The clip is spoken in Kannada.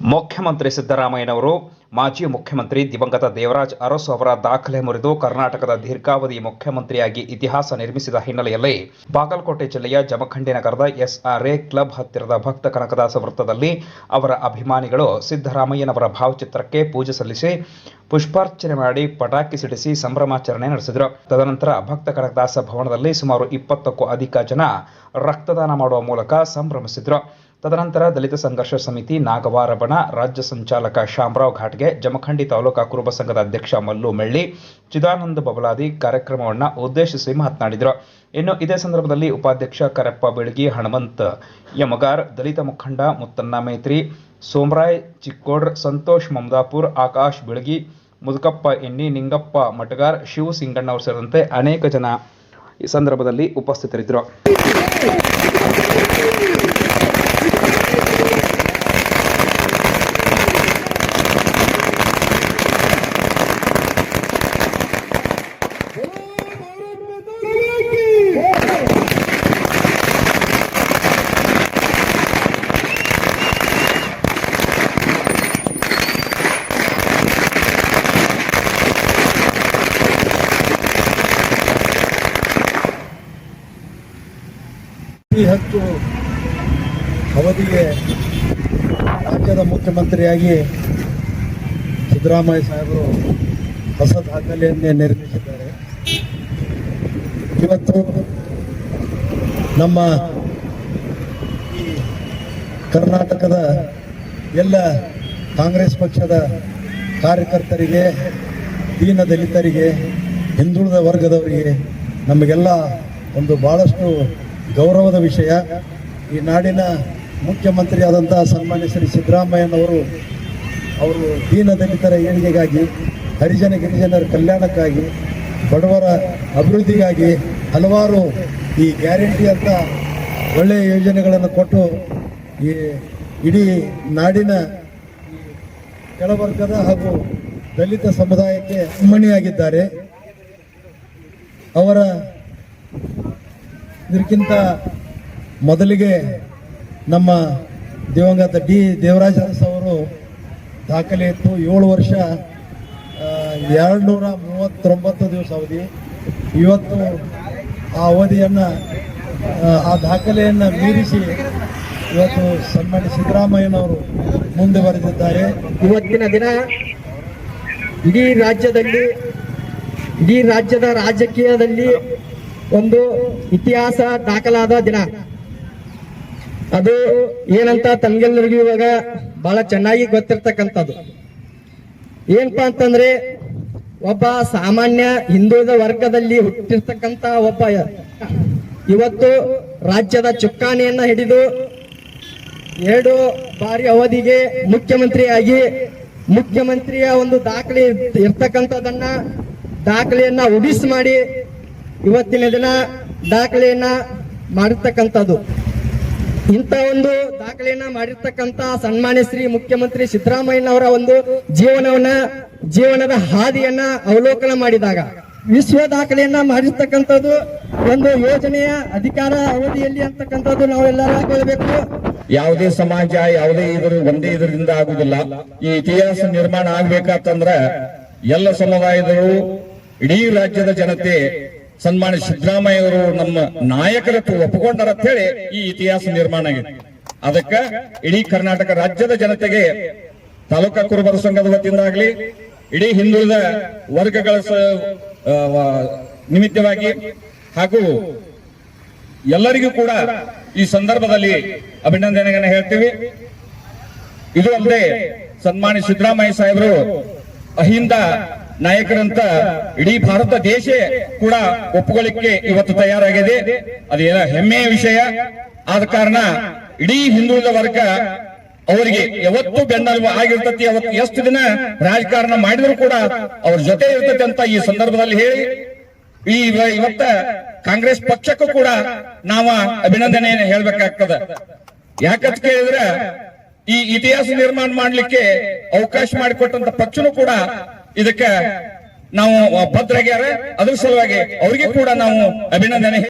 ಮುಖ್ಯಮಂತ್ರಿ ಸಿದ್ದರಾಮಯ್ಯನವರು ಮಾಜಿ ಮುಖ್ಯಮಂತ್ರಿ ದಿವಂಗತ ದೇವರಾಜ್ ಅರಸು ಅವರ ದಾಖಲೆ ಮುರಿದು ಕರ್ನಾಟಕದ ದೀರ್ಘಾವಧಿ ಮುಖ್ಯಮಂತ್ರಿಯಾಗಿ ಇತಿಹಾಸ ನಿರ್ಮಿಸಿದ ಹಿನ್ನೆಲೆಯಲ್ಲಿ ಬಾಗಲಕೋಟೆ ಜಿಲ್ಲೆಯ ಜಮಖಂಡಿ ನಗರದ ಎಸ್ಆರ್ಎ ಕ್ಲಬ್ ಹತ್ತಿರದ ಭಕ್ತ ಕನಕದಾಸ ವೃತ್ತದಲ್ಲಿ ಅವರ ಅಭಿಮಾನಿಗಳು ಸಿದ್ದರಾಮಯ್ಯನವರ ಭಾವಚಿತ್ರಕ್ಕೆ ಪೂಜೆ ಸಲ್ಲಿಸಿ ಪುಷ್ಪಾರ್ಚನೆ ಮಾಡಿ ಪಟಾಕಿ ಸಿಡಿಸಿ ಸಂಭ್ರಮಾಚರಣೆ ನಡೆಸಿದರು. ತದನಂತರ ಭಕ್ತ ಕನಕದಾಸ ಭವನದಲ್ಲಿ ಸುಮಾರು ಇಪ್ಪತ್ತಕ್ಕೂ ಅಧಿಕ ಜನ ರಕ್ತದಾನ ಮಾಡುವ ಮೂಲಕ ಸಂಭ್ರಮಿಸಿದರು. ತದನಂತರ ದಲಿತ ಸಂಘರ್ಷ ಸಮಿತಿ ನಾಗವಾರಬಣ ರಾಜ್ಯ ಸಂಚಾಲಕ ಶಾಮರಾವ್ ಘಾಟ್ಗೆ, ಜಮಖಂಡಿ ತಾಲೂಕಾ ಕುರುಬ ಸಂಘದ ಅಧ್ಯಕ್ಷ ಮಲ್ಲು ಮೆಳ್ಳಿ, ಚಿದಾನಂದ ಬಬಲಾದಿ ಕಾರ್ಯಕ್ರಮವನ್ನು ಉದ್ದೇಶಿಸಿ ಮಾತನಾಡಿದರು. ಇನ್ನು ಇದೇ ಸಂದರ್ಭದಲ್ಲಿ ಉಪಾಧ್ಯಕ್ಷ ಕರಪ್ಪ ಬೆಳಗಿ ಹನುಮಂತ್ ಯಮಗಾರ್, ದಲಿತ ಮುಖಂಡ ಮುತ್ತನ್ನ ಮೈತ್ರಿ, ಸೋಮರಾಯ್ ಚಿಕ್ಕೋಡ್ರ್, ಸಂತೋಷ್ ಮಮದಾಪುರ್, ಆಕಾಶ್ ಬೆಳಗಿ, ಮುದುಕಪ್ಪ ಎಣ್ಣಿ ನಿಂಗಪ್ಪ ಮಟಗಾರ್, ಶಿವ ಸಿಂಗಣ್ಣವರು ಸೇರಿದಂತೆ ಅನೇಕ ಜನ ಈ ಸಂದರ್ಭದಲ್ಲಿ ಉಪಸ್ಥಿತರಿದ್ದರು. ಅತಿ ಹತ್ತು ಅವಧಿಗೆ ರಾಜ್ಯದ ಮುಖ್ಯಮಂತ್ರಿಯಾಗಿ ಸಿದ್ದರಾಮಯ್ಯ ಸಾಹೇಬರು ಹೊಸ ದಾಖಲೆಯನ್ನೇ ನಿರ್ಮಿಸಿದ್ದಾರೆ. ಇವತ್ತು ನಮ್ಮ ಈ ಕರ್ನಾಟಕದ ಎಲ್ಲ ಕಾಂಗ್ರೆಸ್ ಪಕ್ಷದ ಕಾರ್ಯಕರ್ತರಿಗೆ, ದೀನ ದಲಿತರಿಗೆ, ಹಿಂದುಳಿದ ವರ್ಗದವರಿಗೆ ನಮಗೆಲ್ಲ ಒಂದು ಭಾಳಷ್ಟು ಗೌರವದ ವಿಷಯ. ಈ ನಾಡಿನ ಮುಖ್ಯಮಂತ್ರಿ ಆದಂಥ ಸನ್ಮಾನ್ಯ ಶ್ರೀ ಸಿದ್ದರಾಮಯ್ಯನವರು ಅವರು ದೀನ ದಲಿತರ ಏಳಿಗೆಗಾಗಿ, ಹರಿಜನ ಗಿರಿಜನರ ಕಲ್ಯಾಣಕ್ಕಾಗಿ, ಬಡವರ ಅಭಿವೃದ್ಧಿಗಾಗಿ ಹಲವಾರು ಈ ಗ್ಯಾರಂಟಿ ಅಂತ ಒಳ್ಳೆಯ ಯೋಜನೆಗಳನ್ನು ಕೊಟ್ಟು ಈ ಇಡೀ ನಾಡಿನ ಕೆಳವರ್ಗದ ಹಾಗೂ ದಲಿತ ಸಮುದಾಯಕ್ಕೆ ಮಣಿಯಾಗಿದ್ದಾರೆ. ಅವರ ಇದಕ್ಕಿಂತ ಮೊದಲಿಗೆ ನಮ್ಮ ದಿವಂಗತ ಡಿ ದೇವರಾಜ ಅವರು ದಾಖಲೆ ಇತ್ತು. ಏಳು ವರ್ಷ ಎರಡು ನೂರ ಮೂವತ್ತೊಂಬತ್ತು ದಿವಸ ಅವಧಿ. ಇವತ್ತು ಆ ಅವಧಿಯನ್ನು ಆ ದಾಖಲೆಯನ್ನು ಮೀರಿಸಿ ಇವತ್ತು ಸನ್ಮಾನ್ಯ ಸಿದ್ದರಾಮಯ್ಯನವರು ಮುಂದೆ ಬರೆದಿದ್ದಾರೆ. ಇವತ್ತಿನ ದಿನ ಇಡೀ ರಾಜ್ಯದಲ್ಲಿ, ಇಡೀ ರಾಜ್ಯದ ರಾಜಕೀಯದಲ್ಲಿ ಒಂದು ಇತಿಹಾಸ ದಾಖಲಾದ ದಿನ. ಅದು ಏನಂತ ತಮಗೆಲ್ಲರಿಗೂ ಇವಾಗ ಬಹಳ ಚೆನ್ನಾಗಿ ಗೊತ್ತಿರ್ತಕ್ಕಂಥದ್ದು. ಏನಪ್ಪಾ ಅಂತಂದ್ರೆ ಒಬ್ಬ ಸಾಮಾನ್ಯ ಹಿಂದುಳಿದ ವರ್ಗದಲ್ಲಿ ಹುಟ್ಟಿರ್ತಕ್ಕಂತ ಒಬ್ಬ ಇವತ್ತು ರಾಜ್ಯದ ಚುಕ್ಕಾಣಿಯನ್ನ ಹಿಡಿದು ಎರಡು ಬಾರಿ ಅವಧಿಗೆ ಮುಖ್ಯಮಂತ್ರಿಯಾಗಿ ಮುಖ್ಯಮಂತ್ರಿಯ ಒಂದು ದಾಖಲೆ ಇರ್ತ- ಇರ್ತಕ್ಕಂಥದ್ದನ್ನ ದಾಖಲೆಯನ್ನ ಉಡಿಸ್ ಮಾಡಿ ಇವತ್ತಿನ ದಿನ ದಾಖಲೆಯನ್ನ ಮಾಡಿರ್ತಕ್ಕಂಥದ್ದು. ಇಂಥ ಒಂದು ದಾಖಲೆಯನ್ನ ಮಾಡಿರ್ತಕ್ಕಂಥ ಸನ್ಮಾನ್ಯ ಶ್ರೀ ಮುಖ್ಯಮಂತ್ರಿ ಸಿದ್ದರಾಮಯ್ಯನವರ ಒಂದು ಜೀವನವನ್ನ, ಜೀವನದ ಹಾದಿಯನ್ನ ಅವಲೋಕನ ಮಾಡಿದಾಗ, ವಿಶ್ವ ದಾಖಲೆಯನ್ನ ಮಾಡಿರ್ತಕ್ಕಂಥದ್ದು ಒಂದು ಯೋಜನೆಯ ಅಧಿಕಾರ ಅವಧಿಯಲ್ಲಿ ಅಂತಕ್ಕಂಥದ್ದು ನಾವೆಲ್ಲರೂ ಕೇಳಬೇಕು. ಯಾವುದೇ ಸಮಾಜ, ಯಾವುದೇ ಇದ್ರ, ಒಂದೇ ಇದರಿಂದ ಆಗುದಿಲ್ಲ ಈ ಇತಿಹಾಸ ನಿರ್ಮಾಣ ಆಗ್ಬೇಕಂತಂದ್ರ ಎಲ್ಲ ಸಮುದಾಯದವರು ಇಡೀ ರಾಜ್ಯದ ಜನತೆ ಸನ್ಮಾನ್ಯ ಸಿದ್ದರಾಮಯ್ಯ ಅವರು ನಮ್ಮ ನಾಯಕರತ್ವ ಒಪ್ಪಿಕೊಂಡಾರ ಅಂತ ಹೇಳಿ ಈ ಇತಿಹಾಸ ನಿರ್ಮಾಣ ಆಗಿದೆ. ಅದಕ್ಕ ಇಡೀ ಕರ್ನಾಟಕ ರಾಜ್ಯದ ಜನತೆಗೆ ತಾಲೂಕಾ ಕುರುಬರ ಸಂಘದ ವತಿಯಿಂದ ಆಗಲಿ ಇಡೀ ಹಿಂದುಳಿದ ವರ್ಗಗಳ ನಿಮಿತ್ತವಾಗಿ ಹಾಗೂ ಎಲ್ಲರಿಗೂ ಕೂಡ ಈ ಸಂದರ್ಭದಲ್ಲಿ ಅಭಿನಂದನೆಗಳನ್ನ ಹೇಳ್ತೀವಿ. ಇದು ಅಲ್ಲದೆ ಸನ್ಮಾನ್ಯ ಸಿದ್ದರಾಮಯ್ಯ ಸಾಹೇಬರು ಅಹಿಂದ ನಾಯಕರಂತ ಇಡೀ ಭಾರತ ದೇಶ ಕೂಡ ಒಪ್ಪುಗಳಿಕೆ ಇವತ್ತು ತಯಾರಾಗಿದೆ. ಅದೇನ ಹೆಮ್ಮೆಯ ವಿಷಯ. ಆದ ಕಾರಣ ಇಡೀ ಹಿಂದುಳಿದ ವರ್ಗ ಅವರಿಗೆ ಯಾವತ್ತು ಬೆನ್ನೆಲುಬು ಆಗಿರ್ತತಿ. ಅವತ್ತು ಎಷ್ಟು ದಿನ ರಾಜಕಾರಣ ಮಾಡಿದ್ರು ಕೂಡ ಅವ್ರ ಜೊತೆ ಇರ್ತತಿ ಅಂತ ಈ ಸಂದರ್ಭದಲ್ಲಿ ಹೇಳಿ. ಈ ಇವತ್ತ ಕಾಂಗ್ರೆಸ್ ಪಕ್ಷಕ್ಕೂ ಕೂಡ ನಾವ ಅಭಿನಂದನೆಯನ್ನು ಹೇಳ್ಬೇಕಾಗ್ತದ. ಯಾಕಂತ ಕೇಳಿದ್ರೆ ಈ ಇತಿಹಾಸ ನಿರ್ಮಾಣ ಮಾಡ್ಲಿಕ್ಕೆ ಅವಕಾಶ ಮಾಡಿಕೊಟ್ಟಂತ ಪಕ್ಷನೂ ಕೂಡ ಇದಕ್ಕೆ ನಾವು ಭದ್ರಾಗ್ಯಾರ. ಅದ್ರ ಸಲುವಾಗಿ ಅವರಿಗೆ ಕೂಡ ನಾವು ಅಭಿನಂದನೆ